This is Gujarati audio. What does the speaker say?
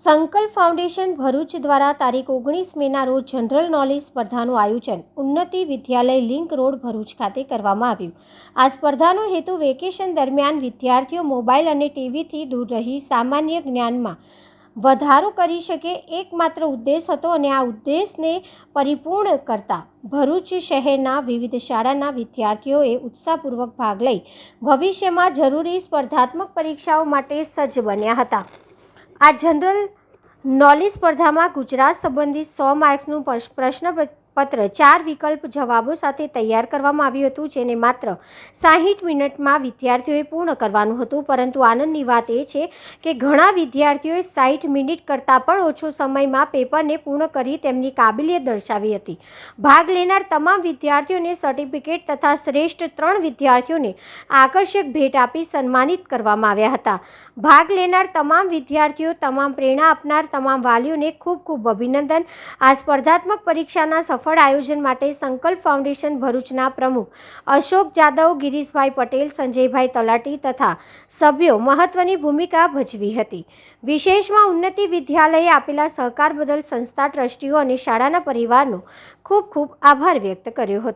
સંકલ્પ ફાઉન્ડેશન ભરૂચ દ્વારા તારીખ ઓગણીસ મેના રોજ જનરલ નોલેજ સ્પર્ધાનું આયોજન ઉન્નતિ વિદ્યાલય લિંક રોડ ભરૂચ ખાતે કરવામાં આવ્યું. આ સ્પર્ધાનો હેતુ વેકેશન દરમિયાન વિદ્યાર્થીઓ મોબાઈલ અને ટીવીથી દૂર રહી સામાન્ય જ્ઞાનમાં વધારો કરી શકે એકમાત્ર ઉદ્દેશ હતો અને આ ઉદ્દેશને પરિપૂર્ણ કરતા ભરૂચ શહેરના વિવિધ શાળાના વિદ્યાર્થીઓએ ઉત્સાહપૂર્વક ભાગ લઈ ભવિષ્યમાં જરૂરી સ્પર્ધાત્મક પરીક્ષાઓ માટે સજ્જ બન્યા હતા. આ જનરલ નોલેજ સ્પર્ધામાં ગુજરાત સંબંધિત સો માર્ક્સનું પશ- પ્રશ્નપત્ર ચાર વિકલ્પ જવાબો સાથે તૈયાર કરવામાં આવ્યું હતું, જેને માત્ર સાહીઠ મિનિટમાં વિદ્યાર્થીઓએ પૂર્ણ કરવાનું હતું. પરંતુ આનંદની વાત એ છે કે ઘણા વિદ્યાર્થીઓએ સાહીઠ મિનિટ કરતાં પણ ઓછો સમયમાં પેપરને પૂર્ણ કરી તેમની કાબિલિયત દર્શાવી હતી. ભાગ લેનાર તમામ વિદ્યાર્થીઓને સર્ટિફિકેટ તથા શ્રેષ્ઠ ત્રણ વિદ્યાર્થીઓને આકર્ષક ભેટ આપી સન્માનિત કરવામાં આવ્યા હતા. ભાગ લેનાર તમામ વિદ્યાર્થીઓ તમામ પ્રેરણા આપનાર તમામ વાલીઓને ખૂબ ખૂબ અભિનંદન. આ સ્પર્ધાત્મક પરીક્ષાના સફળ આયોજન માટે સંકલ્પ ફાઉન્ડેશન ભરૂચના પ્રમુખ અશોક જાદવ, ગિરીશભાઈ પટેલ, સંજયભાઈ તલાટી તથા સભ્યો મહત્વની ભૂમિકા ભજવી હતી. વિશેષમાં ઉન્નતિ વિદ્યાલયે આપેલા સહકાર બદલ સંસ્થા ટ્રસ્ટીઓ અને શાળાના પરિવારનો ખૂબ ખૂબ આભાર વ્યક્ત કર્યો હતો.